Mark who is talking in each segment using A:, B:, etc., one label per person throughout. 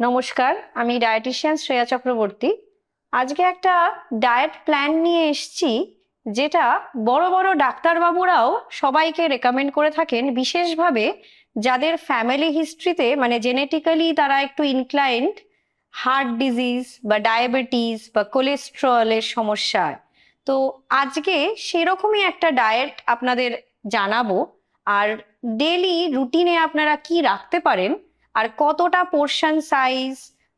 A: নমস্কার, আমি ডায়েটিশিয়ান শ্রেয়া চক্রবর্তী। আজকে একটা ডায়েট প্ল্যান নিয়ে এসেছি, যেটা বড় বড় ডাক্তারবাবুরাও সবাইকে রেকমেন্ড করে থাকেন, বিশেষভাবে যাদের ফ্যামিলি হিস্ট্রিতে মানে জেনেটিক্যালি তারা একটু ইনক্লাইন্ড হার্ট ডিজিজ বা ডায়াবেটিস বা কোলেস্ট্রলের সমস্যা। তো আজকে সেরকমই একটা ডায়েট আপনাদের জানাব, আর ডেলি রুটিনে আপনারা কি রাখতে পারেন আর কতটা পোর্শন সাইজ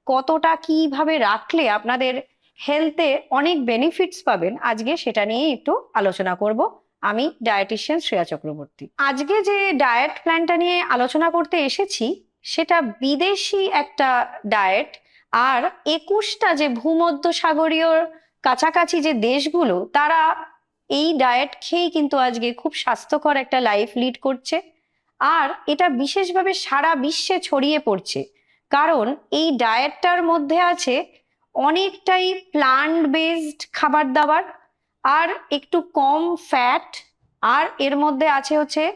A: কতটা কীভাবে রাখলে আপনাদের হেলথে অনেক বেনিফিটস পাবেন, আজকে সেটা নিয়ে একটু আলোচনা করব। আমি ডায়েটিশিয়ান শ্রেয়া চক্রবর্তী। আজকে যে ডায়েট প্ল্যানটা নিয়ে আলোচনা করতে এসেছি, সেটা বিদেশি একটা ডায়েট আর একুশটা যে ভূমধ্য সাগরীয় কাছাকাছি যে দেশগুলো, তারা এই ডায়েট খেয়েই কিন্তু আজকে খুব স্বাস্থ্যকর একটা লাইফ লিড করছে। আর এটা বিশেষভাবে সারা বিশ্বে ছড়িয়ে পড়ছে। কারণ এই ডায়েটটার মধ্যে আছে অনেকটাই প্লান্ট বেসড খাবার দাবার আর একটু কম ফ্যাট আর এর মধ্যে আছে হচ্ছে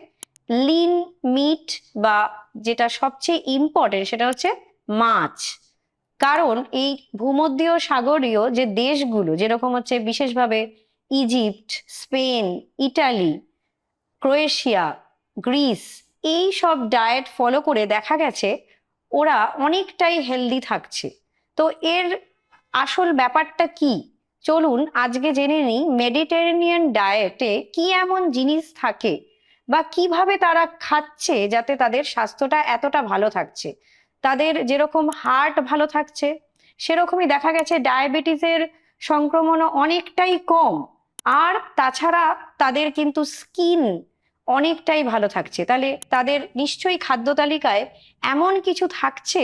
A: লিন মিট বা যেটা সবচেয়ে ইম্পর্টেন্ট সেটা হচ্ছে মাছ। কারণ এই ভূমধ্যীয় সাগরীয় যে দেশগুলো, যেরকম হচ্ছে বিশেষভাবে Egypt Spain Italy Croatia Greece এই সব ডায়েট ফলো করে দেখা গেছে, ওরা অনেকটাই হেলদি থাকছে। তো এর আসল ব্যাপারটা কি? চলুন আজকে জেনে নিই মেডিটেরেনিয়ান ডায়েটে কি এমন জিনিস থাকে বা কীভাবে তারা খাচ্ছে যাতে তাদের স্বাস্থ্যটা এতটা ভালো থাকছে। তাদের যেরকম হার্ট ভালো থাকছে, সেরকমই দেখা গেছে ডায়াবেটিসের সংক্রমণও অনেকটাই কম। আর তাছাড়া তাদের কিন্তু স্কিন অনেকটাই ভালো থাকছে। তাহলে তাদের নিশ্চয়ই খাদ্য তালিকায় এমন কিছু থাকছে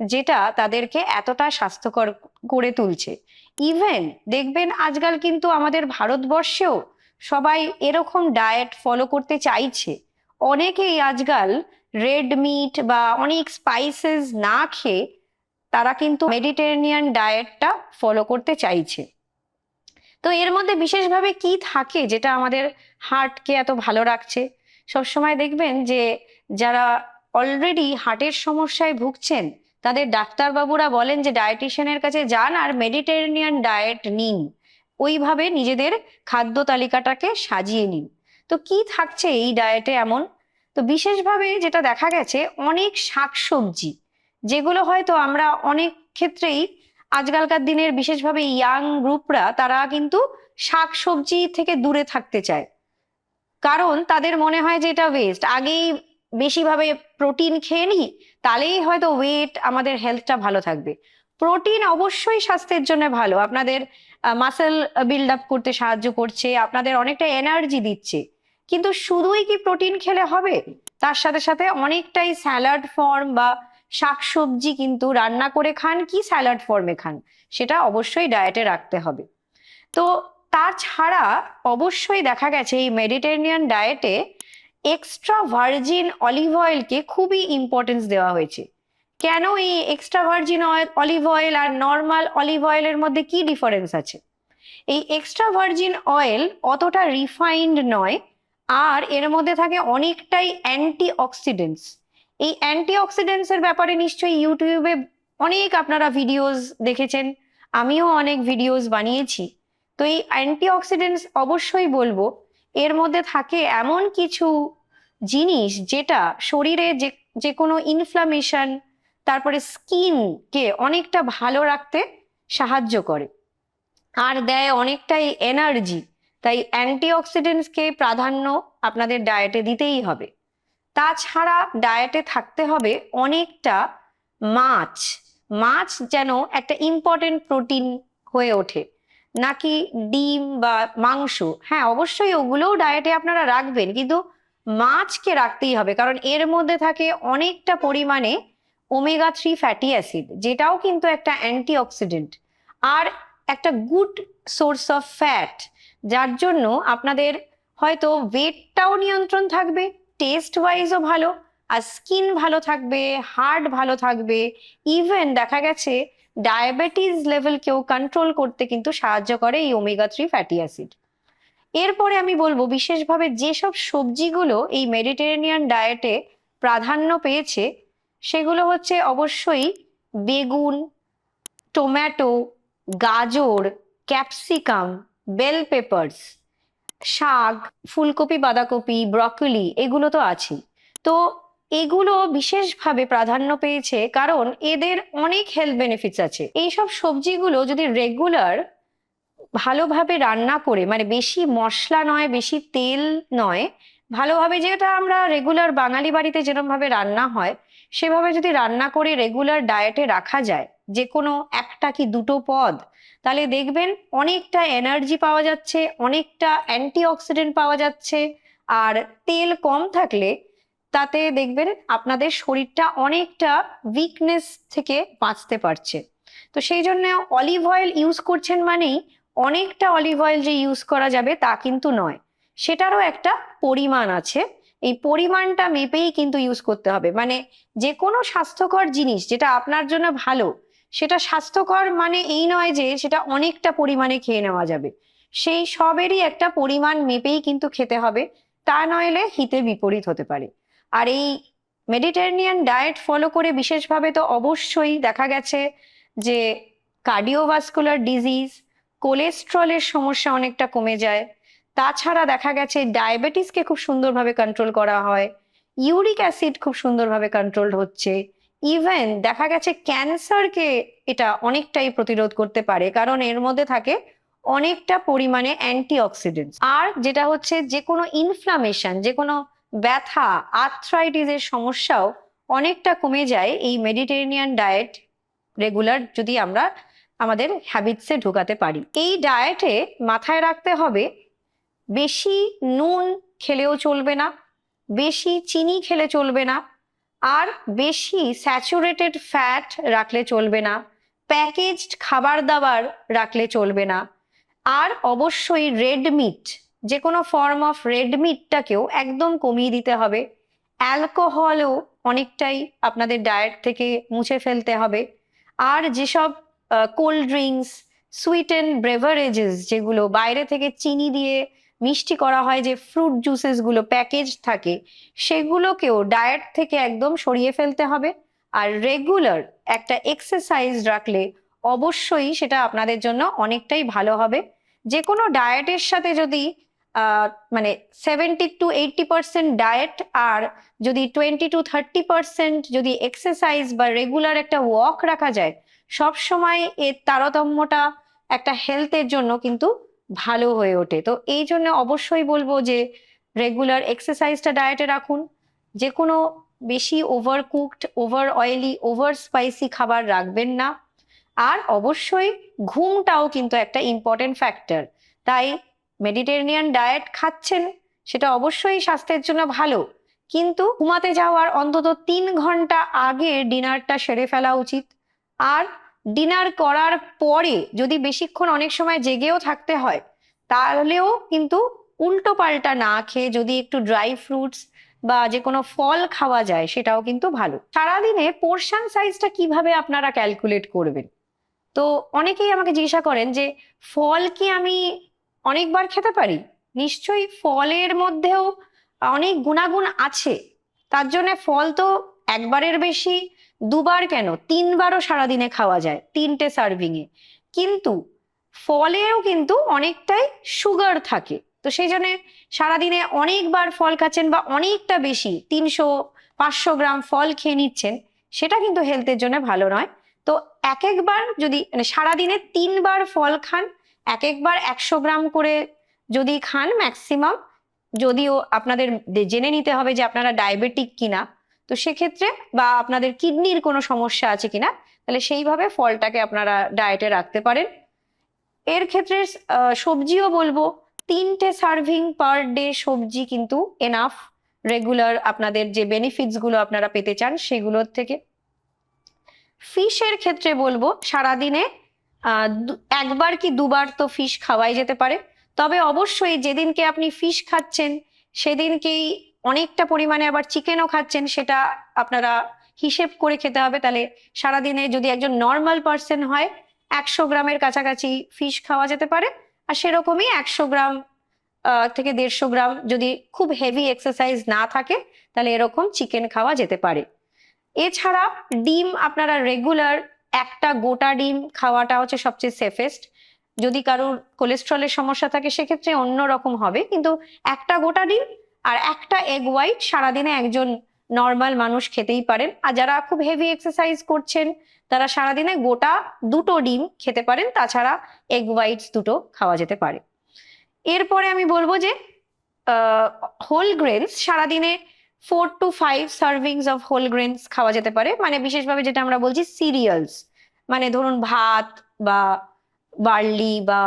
A: যেটা তাদেরকে এতটা স্বাস্থ্যকর করে তুলছে। ইভেন দেখবেন আজকাল কিন্তু আমাদের ভারতবর্ষেও সবাই এরকম ডায়েট ফলো করতে চাইছে। অনেকেই আজকাল রেড মিট বা অনেক স্পাইসেস না খেয়ে তারা কিন্তু মেডিটেরেনিয়ান ডায়েটটা ফলো করতে চাইছে। তো এর মধ্যে বিশেষভাবে কি থাকে যেটা আমাদের হার্টকে এত ভালো রাখছে? সবসময় দেখবেন যে যারা অলরেডি হার্টের সমস্যায় ভুগছেন, তাদের ডাক্তারবাবুরা বলেন যে ডায়েটিশিয়ানের কাছে যান আর মেডিটেরেনিয়ান ডায়েট নিন। ওইভাবে নিজেদের খাদ্য তালিকাটাকে সাজিয়ে নিন। তো কি থাকছে এই ডায়েটে এমন? তো বিশেষভাবে যেটা দেখা গেছে, অনেক শাকসবজি, যেগুলো হয়তো আমরা অনেক ক্ষেত্রেই আজকালকার দিনের বিশেষভাবে ইয়াং গ্রুপরা তারা কিন্তু শাকসবজি থেকে দূরে থাকতে চায়। কারণ তাদের মনে হয় যে এটা ওয়েস্ট আগেই বেশিভাবে প্রোটিন খেয়ে নিই, তাহলেই হয়তো ওয়েট আমাদের হেলথটা ভালো থাকবে। প্রোটিন অবশ্যই স্বাস্থ্যের জন্য ভালো। আপনাদের মাসেল বিল্ড আপ করতে সাহায্য করছে, আপনাদের অনেকটা এনার্জি দিচ্ছে। কিন্তু শুধুই কি প্রোটিন খেলে হবে? তার সাথে সাথে অনেকটাই স্যালাড ফর্ম বা শাকসবজি কিন্তু রান্না করে খান কি স্যালাড ফর্মে খান, সেটা অবশ্যই ডায়েটে রাখতে হবে। তো তাছাড়া অবশ্যই দেখা গেছে এই মেডিটেরিয়ান ডায়েটে এক্সট্রা ভার্জিন অলিভ অয়েলকে খুবই ইম্পর্টেন্স দেওয়া হয়েছে। কেন এই extra virgin oil olive oil আর নর্মাল অলিভ অয়েলের মধ্যে কি ডিফারেন্স আছে? এই এক্সট্রা ভার্জিন অয়েল অতটা রিফাইন্ড নয়, আর এর মধ্যে থাকে অনেকটাই অ্যান্টি অক্সিডেন্টস এই অ্যান্টি অক্সিডেন্টসের ব্যাপারে নিশ্চয়ই ইউটিউবে অনেক আপনারা ভিডিওস দেখেছেন। আমিও অনেক ভিডিওস বানিয়েছি। তো এই অ্যান্টি অক্সিডেন্টস অবশ্যই বলব, এর মধ্যে থাকে এমন কিছু জিনিস যেটা শরীরে যে যে কোনো ইনফ্লামেশন তারপরে স্কিনকে অনেকটা ভালো রাখতে সাহায্য করে। আর দেয় অনেকটাই এনার্জি তাই অ্যান্টি অক্সিডেন্টসকে প্রাধান্য আপনাদের ডায়েটে দিতেই হবে। তাছাড়া ডায়েটে থাকতে হবে অনেকটা মাছ। মাছ যেন একটা ইম্পর্টেন্ট প্রোটিন হয়ে ওঠে। নাকি ডিম বা মাংস হ্যাঁ অবশ্যই ওগুলোও ডায়েটে আপনারা রাখবেন। কিন্তু মাছকে রাখতেই হবে, কারণ এর মধ্যে থাকে অনেকটা পরিমাণে ওমেগা থ্রি ফ্যাটি অ্যাসিড যেটাও কিন্তু একটা অ্যান্টি অক্সিডেন্ট আর একটা গুড সোর্স অফ ফ্যাট যার জন্য আপনাদের হয়তো ওয়েটটাও নিয়ন্ত্রণ থাকবে। টেস্ট ওয়াইজও ভালো, আর স্কিন ভালো থাকবে হার্ট ভালো থাকবে। ইভেন দেখা গেছে ডায়াবেটিস লেভেলকেও কন্ট্রোল করতে কিন্তু সাহায্য করে এই ওমেগা থ্রি ফ্যাটি অ্যাসিড এরপরে আমি বলব, বিশেষভাবে যেসব সবজিগুলো এই মেডিটেরেনিয়ান ডায়েটে প্রাধান্য পেয়েছে, সেগুলো হচ্ছে অবশ্যই বেগুন টমেটো গাজর ক্যাপসিকাম বেল পেপারস শাক, ফুলকপি, বাঁধাকপি ব্রকলি এগুলো তো আছেই। তো এগুলো বিশেষভাবে প্রাধান্য পেয়েছে কারণ এদের অনেক হেলথ বেনিফিটস আছে। এইসব সবজিগুলো যদি রেগুলার ভালোভাবে রান্না করে মানে বেশি মশলা নয়, বেশি তেল নয়, ভালোভাবে যেটা আমরা রেগুলার বাঙালি বাড়িতে যেরকম ভাবে রান্না হয়, সেভাবে যদি রান্না করে রেগুলার ডায়েটে রাখা যায় যে কোনো একটা কি দুটো পদ তাহলে দেখবেন অনেকটা এনার্জি পাওয়া যাচ্ছে, অনেকটা অ্যান্টিঅক্সিডেন্ট পাওয়া যাচ্ছে, আর তেল কম থাকলে তাতে দেখবেন আপনাদের শরীরটা অনেকটা উইকনেস থেকে বাঁচতে পারছে। তো সেই জন্য অলিভ অয়েল ইউজ করছেন মানেই অনেকটা অলিভ অয়েল যে ইউজ করা যাবে তা কিন্তু নয়। সেটারও একটা পরিমাণ আছে। এই পরিমাণটা মেপেই কিন্তু ইউজ করতে হবে। মানে যে কোনো স্বাস্থ্যকর জিনিস যেটা আপনার জন্য ভালো সেটা স্বাস্থ্যকর মানে এই নয় যে সেটা অনেকটা পরিমাণে খেয়ে নেওয়া যাবে। সেই সবেরই একটা পরিমাণ মেপেই কিন্তু খেতে হবে, তা নইলে হিতে বিপরীত হতে পারে। আর এই মেডিটেরেনিয়ান ডায়েট ফলো করে বিশেষভাবে তো অবশ্যই দেখা গেছে যে কার্ডিওভাস্কুলার ডিজিজ, কোলেস্ট্রলের সমস্যা অনেকটা কমে যায়। তাছাড়া দেখা গেছে ডায়াবেটিসকে খুব সুন্দরভাবে কন্ট্রোল করা হয়, ইউরিক অ্যাসিড খুব সুন্দরভাবে কন্ট্রোল হচ্ছে ইভেন দেখা গেছে ক্যান্সারকে এটা অনেকটাই প্রতিরোধ করতে পারে, কারণ এর মধ্যে থাকে অনেকটা পরিমাণে অ্যান্টিঅক্সিডেন্টস আর যেটা হচ্ছে যে কোনো ইনফ্লামেশন যে কোনো ব্যথা আর্থ্রাইটিসের সমস্যাও অনেকটা কমে যায় এই মেডিটেরেনিয়ান ডায়েট রেগুলার যদি আমরা আমাদের হ্যাবিটসে ঢোকাতে পারি। এই ডায়েটে মাথায় রাখতে হবে বেশি নুন খেলেও চলবে না, বেশি চিনি খেলে চলবে না আর বেশি স্যাচুরেটেড ফ্যাট রাখলে চলবে না, প্যাকেজড খাবার দাবার রাখলে চলবে না। আর অবশ্যই রেড মিট যে কোনো ফর্ম অফ রেড মিটটাকেও একদম কমিয়ে দিতে হবে। অ্যালকোহলও অনেকটাই আপনাদের ডায়েট থেকে মুছে ফেলতে হবে। আর যেসব cold drinks sweet and beverages যেগুলো বাইরে থেকে চিনি দিয়ে মিষ্টি করা হয় যে ফ্রুট জুসেসগুলো প্যাকেজ থাকে, সেগুলোকেও ডায়েট থেকে একদম সরিয়ে ফেলতে হবে। আর রেগুলার একটা এক্সারসাইজ রাখলে অবশ্যই সেটা আপনাদের জন্য অনেকটাই ভালো হবে। যে কোনো ডায়েটের সাথে যদি মানে seventy two eighty percent diet আর যদি টোয়েন্টি টু থার্টি পার্সেন্ট যদি এক্সারসাইজ বা রেগুলার একটা ওয়াক রাখা যায় সব সময় এর তারতম্যটা একটা হেলথের জন্য কিন্তু ভালো হয়ে ওঠে। তো এই জন্য অবশ্যই বলব যে রেগুলার এক্সারসাইজটা ডায়েটে রাখুন। যে কোনো বেশি over cooked over oily over spicy খাবার রাখবেন না। আর অবশ্যই ঘুমটাও কিন্তু একটা ইম্পর্টেন্ট ফ্যাক্টর তাই মেডিটেরেনিয়ান ডায়েট খাচ্ছেন, সেটা অবশ্যই স্বাস্থ্যের জন্য ভালো। কিন্তু ঘুমাতে যাওয়ার অন্তত তিন ঘণ্টা আগে ডিনারটা সেরে ফেলা উচিত। আর ডিনার করার পরে যদি বেশিক্ষণ অনেক সময় জেগেও থাকতে হয়, তাহলেও কিন্তু উল্টো পাল্টা না খেয়ে যদি একটু ড্রাই ফ্রুটস বা যে কোনো ফল খাওয়া যায়, সেটাও কিন্তু ভালো। সারাদিনে পোর্শন সাইজটা কীভাবে আপনারা ক্যালকুলেট করবেন? তো অনেকেই আমাকে জিজ্ঞাসা করেন যে, ফল কি আমি অনেকবার খেতে পারি? নিশ্চয়ই ফলের মধ্যেও অনেক গুণাগুণ আছে। তার জন্য ফল তো একবারের বেশি দুবার কেন? তিনবারও সারাদিনে খাওয়া যায়, তিনটে সার্ভিং এ। কিন্তু ফলেও কিন্তু অনেকটাই সুগার থাকে। তো সেই জন্য সারাদিনে অনেকবার ফল খাচ্ছেন বা অনেকটা বেশি, তিনশো, পাঁচশো গ্রাম ফল খেয়ে নিচ্ছেন, সেটা কিন্তু হেলথের জন্য ভালো নয়। তো এক একবার যদি মানে সারাদিনে তিনবার ফল খান এক একবার একশো গ্রাম করে যদি খান ম্যাক্সিমাম যদিও আপনাদের জেনে নিতে হবে যে আপনারা ডায়াবেটিক কিনা তো সেক্ষেত্রে বা আপনাদের কিডনির কোনো সমস্যা আছে কিনা, তাহলে সেইভাবে ফলটাকে আপনারা ডায়েটে রাখতে পারেন। এর ক্ষেত্রে সবজিও বলব, তিনটে সার্ভিং পার ডে সবজি কিন্তু এনাফ রেগুলার আপনাদের যে বেনিফিটসগুলো আপনারা পেতে চান সেগুলোর থেকে। ফিশের ক্ষেত্রে বলব, সারাদিনে একবার কি দুবার তো ফিশ খাওয়াই যেতে পারে। তবে অবশ্যই যেদিনকে আপনি ফিশ খাচ্ছেন, সেদিনকেই অনেকটা পরিমাণে আবার চিকেনও খাচ্ছেন, সেটা আপনারা হিসেব করে খেতে হবে। তাহলে সারাদিনে যদি একজন নর্মাল পার্সন হয়, একশো গ্রামের কাছাকাছি ফিশ খাওয়া যেতে পারে। আর সেরকমই একশো গ্রাম থেকে দেড়শো গ্রাম যদি খুব হেভি এক্সারসাইজ না থাকে, তাহলে এরকম চিকেন খাওয়া যেতে পারে। এছাড়া ডিম আপনারা রেগুলার একটা গোটা ডিম খাওয়াটা হচ্ছে সবচেয়ে সেফেস্ট যদি কারোর কোলেস্ট্রলের সমস্যা থাকে, সেক্ষেত্রে অন্য রকম হবে। কিন্তু একটা গোটা ডিম আর একটা এগ হোয়াইট সারাদিনে একজন নর্মাল মানুষ খেতেই পারেন। আর যারা খুব হেভি এক্সারসাইজ করছেন, তারা সারাদিনে গোটা দুটো ডিম খেতে পারেন, তাছাড়া এগ হোয়াইটস দুটো খাওয়া যেতে পারে। এরপরে আমি বলব যে হোল গ্রেনস সারাদিনে four to five servings of whole grains খাওয়া যেতে পারে। মানে বিশেষভাবে যেটা আমরা বলছি সিরিয়ালস মানে ধরুন ভাত বা বার্লি বা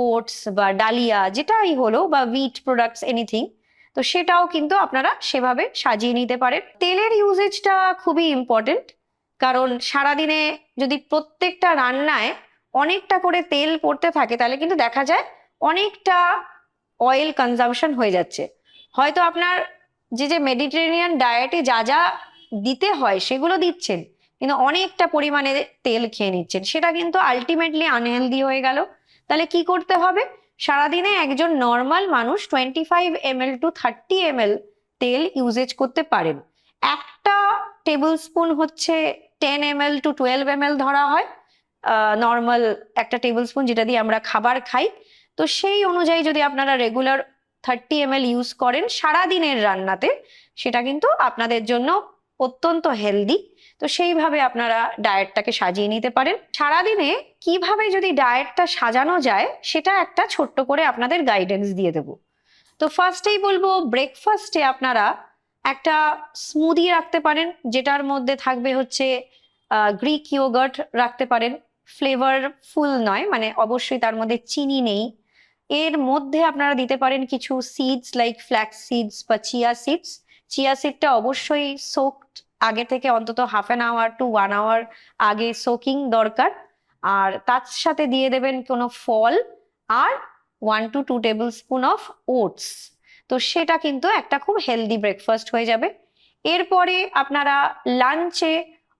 A: ওটস বা ডালিয়া, যেটাই হলো বা উইট প্রোডাক্টস এনিথিং তো সেটাও কিন্তু আপনারা সেভাবে সাজিয়ে নিতে পারেন। তেলের ইউজেজটা খুবই ইম্পর্টেন্ট কারণ সারাদিনে যদি প্রত্যেকটা রান্নায় অনেকটা করে তেল পড়তে থাকে, তাহলে কিন্তু দেখা যায় অনেকটা অয়েল কনজামশন হয়ে যাচ্ছে। হয়তো আপনার যে যে মেডিটেরেনিয়ান ডায়েটে যা যা দিতে হয় সেগুলো দিচ্ছেন, কিন্তু অনেকটা পরিমাণে তেল খেয়ে নিচ্ছেন, সেটা কিন্তু আলটিমেটলি আনহেলদি হয়ে গেল। তাহলে কি করতে হবে? সারাদিনে একজন নর্মাল মানুষ twenty five M L to thirty M L তেল ইউজেজ করতে পারেন। একটা টেবিল স্পুন হচ্ছে ten M L to twelve M L ধরা হয়। নর্মাল একটা টেবিল স্পুন যেটা দিয়ে আমরা খাবার খাই। তো সেই অনুযায়ী যদি আপনারা regular thirty M L use করেন, সারাদিনের রান্নাতে, সেটা কিন্তু আপনাদের জন্য অত্যন্ত হেলদি তো সেইভাবে আপনারা ডায়েটটাকে সাজিয়ে নিতে পারেন। সারাদিনে কীভাবে যদি ডায়েটটা সাজানো যায়, সেটা একটা ছোট্ট করে আপনাদের গাইডেন্স দিয়ে দেব। তো ফার্স্টেই বলব ব্রেকফাস্টে আপনারা একটা স্মুদি রাখতে পারেন, যেটার মধ্যে থাকবে হচ্ছে গ্রিক ইয়োগার্ট রাখতে পারেন। ফ্লেভার ফুল নয় মানে অবশ্যই তার মধ্যে চিনি নেই। এর মধ্যে আপনারা দিতে পারেন কিছু সিডস লাইক ফ্ল্যাক্স সিডস বা চিয়া সিডস চিয়া সিডটা অবশ্যই সোকড আগে থেকে অন্তত half an hour to one hour আগে সোকিং দরকার। আর তার সাথে দিয়ে দেবেন কোনো ফল আর one to two tablespoon of oats তো সেটা কিন্তু একটা খুব হেলদি ব্রেকফাস্ট হয়ে যাবে। এরপরে আপনারা লাঞ্চে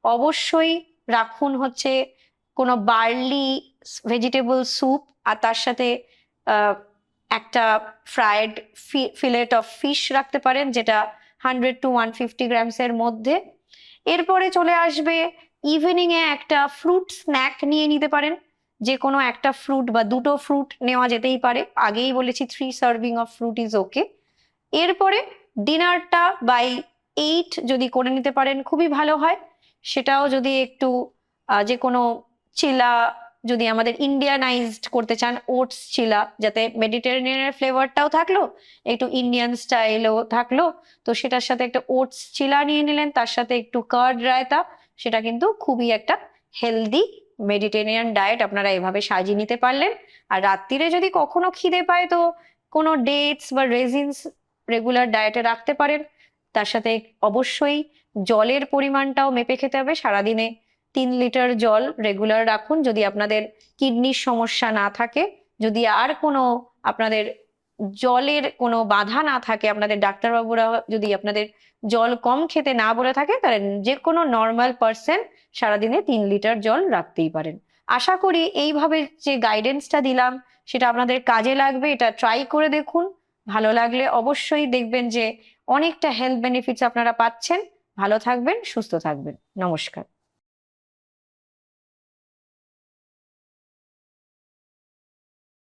A: অবশ্যই রাখুন হচ্ছে কোনো বার্লি ভেজিটেবল স্যুপ আর তার সাথে একটা ফ্রায়েড ফিলেট অফ ফিশ রাখতে পারেন, যেটা হান্ড্রেড টু ওয়ান ফিফটি গ্রামসের মধ্যে। এরপরে চলে আসবে ইভিনিং এ একটা ফ্রুট স্ন্যাক নিয়ে নিতে পারেন। যে কোনো একটা ফ্রুট বা দুটো ফ্রুট নেওয়া যেতেই পারে। আগেই বলেছি three serving of fruit is okay এরপরে ডিনারটা বাই এইট যদি করে নিতে পারেন, খুবই ভালো হয়। সেটাও যদি একটু যে কোনো চিলা যদি আমাদের ইন্ডিয়ানাইজড করতে চান ওটস চিলা যাতে মেডিটেরেনিয়ানের ফ্লেভারটাও থাকল, একটু ইন্ডিয়ান স্টাইলও থাকল, তো সেটার সাথে একটা ওটস চিলা নিয়ে নিলেন, তার সাথে একটু কার্ড রায়তা, সেটা কিন্তু খুবই একটা হেলদি মেডিটেরিয়ান ডায়েট আপনারা এভাবে সাজিয়ে নিতে পারলেন। আর রাত্রিরে যদি কখনো খিদে পায় তো কোনো ডেটস বা রেজিনস রেগুলার ডায়েটে রাখতে পারেন। তার সাথে অবশ্যই জলের পরিমাণটাও মেপে খেতে হবে। সারাদিনে তিন লিটার জল রেগুলার রাখুন যদি আপনাদের কিডনির সমস্যা না থাকে। যদি আর কোনো আপনাদের জলের কোনো বাধা না থাকে, আপনাদের ডাক্তারবাবুরা যদি আপনাদের জল কম খেতে না বলে থাকে, তাহলে যে কোনো নর্মাল পার্সন সারাদিনে তিন লিটার জল রাখতেই পারেন। আশা করি এইভাবে যে গাইডেন্সটা দিলাম, সেটা আপনাদের কাজে লাগবে, এটা ট্রাই করে দেখুন। ভালো লাগলে অবশ্যই দেখবেন যে অনেকটা হেলথ বেনিফিটস আপনারা পাচ্ছেন। ভালো থাকবেন, সুস্থ থাকবেন। নমস্কার।